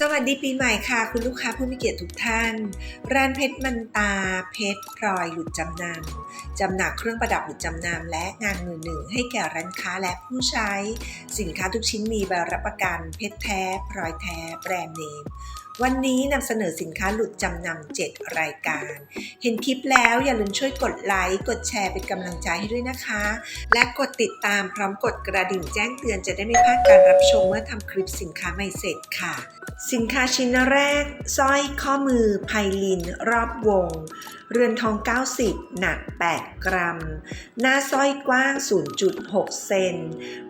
สวัสดีปีใหม่ค่ะ คุณลูกค้าผู้มีเกียรติทุกท่าน ร้านเพชรมันตา เพชรพลอยหลุดจำนำจำหนักเครื่องประดับหลุดจำนำและงานมือหนึ่งให้แก่ร้านค้าและผู้ใช้ สินค้าทุกชิ้นมีใบรับประกัน เพชรแท้พลอยแท้แบรนด์เนมวันนี้นำเสนอสินค้าหลุดจำนำ7รายการ เห็นคลิปแล้วอย่าลืมช่วยกดไลค์กดแชร์เป็นกำลังใจให้ด้วยนะคะ และกดติดตามพร้อมกดกระดิ่งแจ้งเตือนจะได้ไม่พลาดการรับชมเมื่อทำคลิปสินค้าใหม่เสร็จค่ะ สินค้าชิ้นแรกสร้อยข้อมือไพลินรอบวง เรือนทอง 90 หนัก 8 กรัม หน้าสร้อยกว้าง 0.6 เซน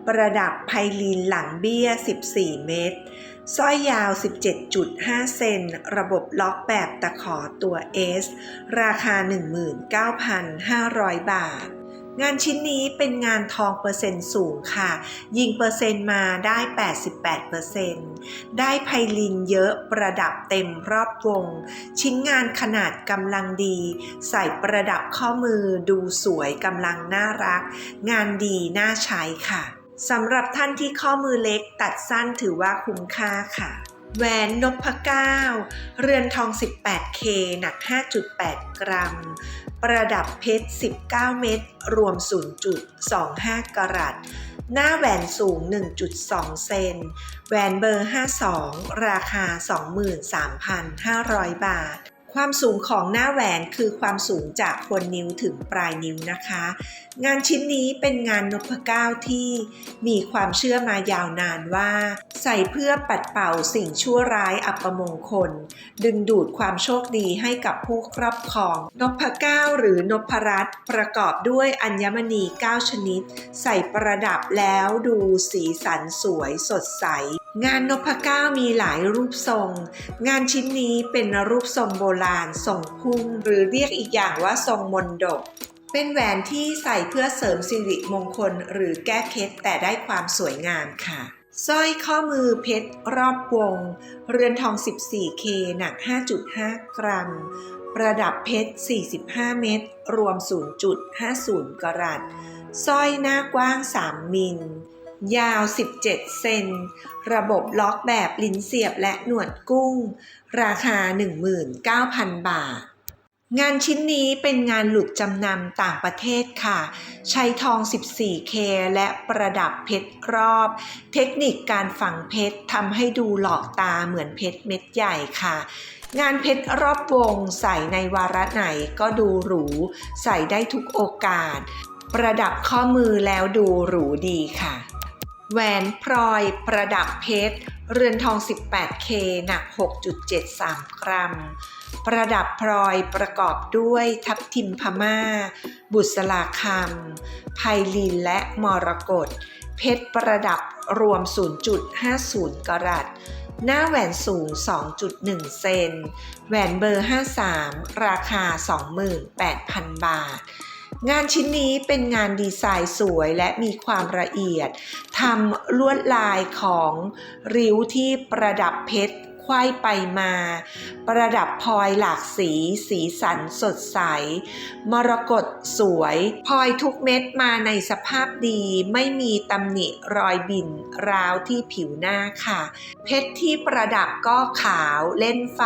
ประดับไพลินหลังเบี้ย 14 เมตร สร้อยยาว 17.5 เซน ระบบล็อกแบบตะขอตัว S ราคา 19,500 บาท งานชิ้นนี้เป็นงานทองเปอร์เซ็นต์สูงค่ะ ยิงเปอร์เซ็นต์มาได้ 88เปอร์เซ็นต์ได้ไพลินเยอะประดับเต็มรอบวง ชิ้นงานขนาดกำลังดี ใส่ประดับข้อมือดูสวยกำลังน่ารัก งานดีน่าใช้ค่ะสำหรับท่านที่ข้อมือเล็กตัดสั้นถือว่าคุ้มค่าค่ะ แหวนนพเก้า เรือนทอง 18K หนัก 5.8 กรัม ประดับเพชร 19 เม็ด รวม 0.25 กรัต หน้าแหวนสูง 1.2 เซน แหวนเบอร์ 52 ราคา 23,500 บาท ความสูงของหน้าแหวนคือความสูงจากโคนนิ้วถึงปลายนิ้วนะคะ งานชิ้นนี้เป็นงานนพเก้าที่มีความเชื่อมายาวนานว่า ใส่เพื่อปัดเป่าสิ่งชั่วร้ายอัปมงคล ดึงดูดความโชคดีให้กับผู้ครอบครอง นพเก้าหรือนพรัตน์ประกอบด้วยอัญมณี 9 ชนิด ใส่ประดับแล้วดูสีสันสวยสดใส งานนพเก้ามีหลายรูปทรง งานชิ้นนี้เป็นรูปทรงโบราณ ทรงพุ่มหรือเรียกอีกอย่างว่าทรงมนดก เป็นแหวนที่ใส่เพื่อเสริมสิริมงคลหรือแก้เคล็ดแต่ได้ความสวยงามค่ะ สร้อยข้อมือเพชรรอบวง เรือนทอง 14K หนัก 5.5 กรัม ประดับเพชร 45 เม็ด รวม 0.50 กรัต สร้อยหน้ากว้าง 3 มิล ยาว 17 เซน ระบบล็อกแบบลิ้นเสียบและหนวดกุ้ง ราคา 19,000 บาท งานชิ้นนี้เป็นงานหลุดจำนำต่างประเทศค่ะ ใช้ทอง 14K และประดับเพชรรอบ เทคนิคการฝังเพชรทำให้ดูหลอกตาเหมือนเพชรเม็ดใหญ่ค่ะ งานเพชรรอบวงใส่ในวาระไหนก็ดูหรู ใส่ได้ทุกโอกาสประดับข้อมือแล้วดูหรูดีค่ะ แหวนพลอยประดับเพชร เรือนทอง 18K หนัก 6.73 กรัม ประดับพลอยประกอบด้วยทับทิมพม่า บุษราคำไพลินและมรกต เพชรประดับรวม 0.50 กรัตหน้าแหวนสูง 2.1 เซน แหวนเบอร์ 53 ราคา 28,000 บาท งานชิ้นนี้เป็นงานดีไซน์สวยและมีความละเอียดทำลวดลายของริ้วที่ประดับเพชร ไขว้ไปมา ประดับพลอยหลากสี สีสันสดใส มรกตสวยพลอยทุกเม็ดมาในสภาพดีไม่มีตำหนิรอยบิ่นราวที่ผิวหน้าค่ะ เพชรที่ประดับก็ขาวเล่นไฟ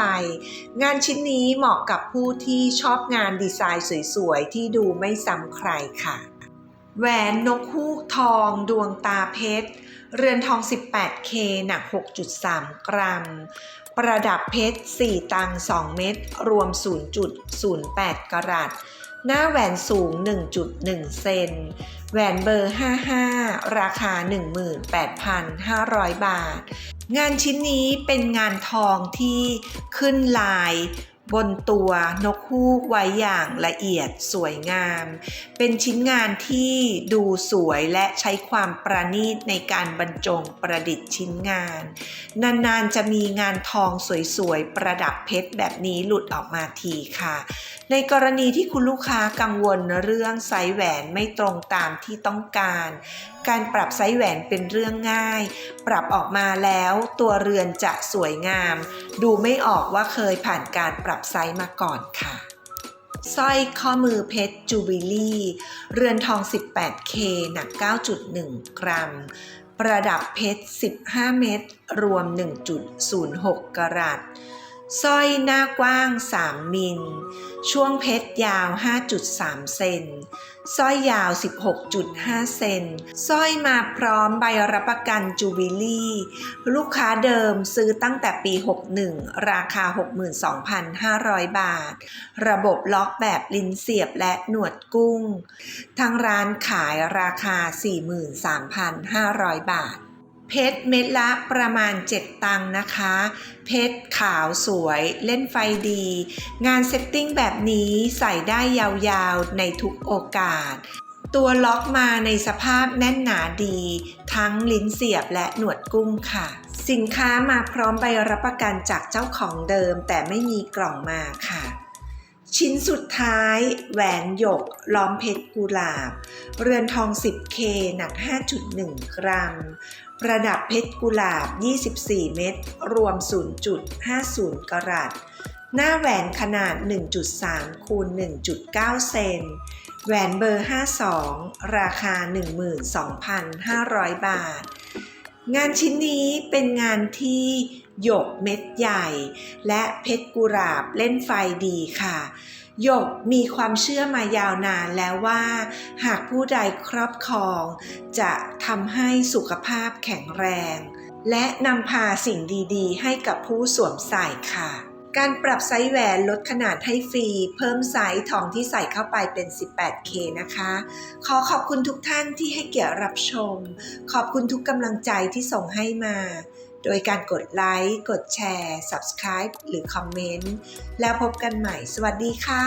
งานชิ้นนี้เหมาะกับผู้ที่ชอบงานดีไซน์สวยๆ ที่ดูไม่ซ้ำใครค่ะ แหวนนกฮูกทองดวงตาเพชร เรือนทอง 18K หนัก 6.3 กรัม ประดับเพชร 4 ตัง 2 เม็ดรวม 0.08 กรัตหน้าแหวนสูง 1.1 เซน แหวนเบอร์ 55 ราคา 18,500 บาท งานชิ้นนี้เป็นงานทองที่ขึ้นลาย บนตัวนกฮูกไว้อย่างละเอียดสวยงาม เป็นชิ้นงานที่ดูสวยและใช้ความประณีตในการบรรจงประดิษฐ์ชิ้นงาน นานๆจะมีงานทองสวยๆ ประดับเพชรแบบนี้หลุดออกมาทีค่ะ ในกรณีที่คุณลูกค้ากังวลเรื่องไซส์แหวนไม่ตรงตามที่ต้องการ การปรับไซส์แหวนเป็นเรื่องง่าย ปรับออกมาแล้วตัวเรือนจะสวยงาม ดูไม่ออกว่าเคยผ่านการปรับไซส์มาก่อนค่ะสร้อยข้อมือเพชรจูบิลี่ เรือนทอง 18K หนัก 9.1 กรัม ประดับเพชร 15 เม็ดรวม 1.06 กรัต สร้อยหน้ากว้าง 3 มิล ช่วงเพชรยาว 5.3 เซน สร้อยยาว 16.5 เซน สร้อยมาพร้อมใบรับประกันจูบิลี่ ลูกค้าเดิมซื้อตั้งแต่ปี 61 ราคา 62,500 บาท ระบบล็อกแบบลิ้นเสียบและหนวดกุ้ง ทางร้านขายราคา 43,500 บาท เพชรเม็ดละประมาณ 7 ตังค์นะคะ เพชรขาวสวยเล่นไฟดี งานเซตติ้งแบบนี้ใส่ได้ยาวๆในทุกโอกาส ตัวล็อกมาในสภาพแน่นหนาดี ทั้งลิ้นเสียบและหนวดกุ้งค่ะ สินค้ามาพร้อมใบรับประกันจากเจ้าของเดิม แต่ไม่มีกล่องมาค่ะชิ้นสุดท้าย แหวนหยก ล้อมเพชรกุหลาบ เรือนทอง 10K หนัก 5.1 กรัม ประดับเพชรกุหลาบ 24 เม็ด รวม 0.50 กรัต หน้าแหวนขนาด 1.3 คูณ 1.9 เซน แหวนเบอร์ 52 ราคา 12,500 บาท งานชิ้นนี้เป็นงานที่หยกเม็ดใหญ่ และเพชรกุหลาบเล่นไฟดีค่ะ หยกมีความเชื่อมายาวนานแล้วว่า หากผู้ใดครอบครอง จะทำให้สุขภาพแข็งแรง และนำพาสิ่งดีๆ ให้กับผู้สวมใส่ค่ะ การปรับไซส์แหวนลดขนาดให้ฟรี เพิ่มไซส์ทองที่ใส่เข้าไปเป็น 18K นะคะ ขอขอบคุณทุกท่านที่ให้เกียรติรับชม ขอบคุณทุกกำลังใจที่ส่งให้มา โดยการกดไลค์ กดแชร์ Subscribe หรือคอมเมนต์ แล้วพบกันใหม่ สวัสดีค่ะ